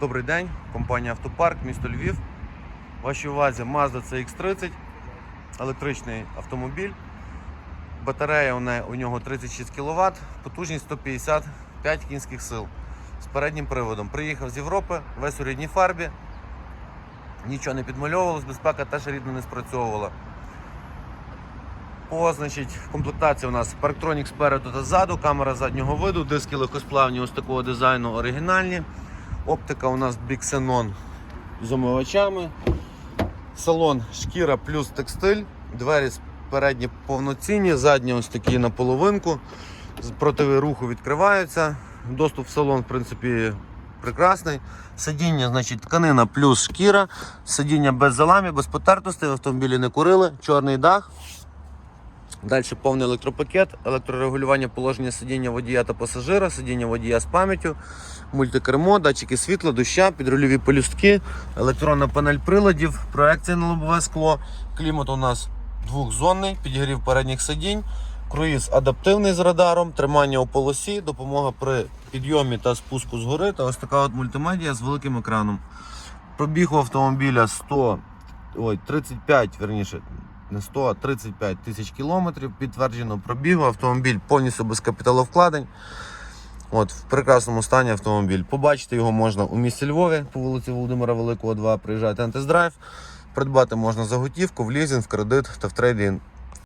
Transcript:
Добрий день, компанія Автопарк, місто Львів. Вашій увазі Mazda CX-30, електричний автомобіль. Батарея у нього 36 кВт, потужність 155 кінських сил з переднім приводом. Приїхав з Європи, весь у рідній фарбі. Нічого не підмальовувалось, безпека теж рідно не спрацьовувала. По значить, комплектація у нас парктронік спереду та ззаду, камера заднього виду, диски легкосплавні ось такого дизайну оригінальні. Оптика у нас Xenon з омивачами. Салон шкіра плюс текстиль. Двері передні повноцінні, задні ось такі на половинку. Проти руху відкриваються. Доступ в салон, в принципі, прекрасний. Сидіння, значить, тканина плюс шкіра. Сидіння без заламів, без потертостей, в автомобілі не курили, чорний дах. Далі повний електропакет, електрорегулювання положення сидіння водія та пасажира, сидіння водія з пам'яттю, мультикермо, датчики світла, доща, підрульові полюстки, електронна панель приладів, проекція на лобове скло. Клімат у нас двохзонний, підігрів передніх сидінь, круїз адаптивний з радаром, тримання у полосі, допомога при підйомі та спуску згори та ось така от мультимедіа з великим екраном. Пробіг у автомобіля 100, ой, 35, верніше, не 100, а 35 тисяч кілометрів. Підтверджено пробігу. Автомобіль повністю без капіталовкладень. От, в прекрасному стані автомобіль. Побачити його можна у місті Львові по вулиці Володимира Великого, 2. Приїжджайте на тест-драйв. Придбати можна за готівку, в лізинг, в кредит та в трейдинг.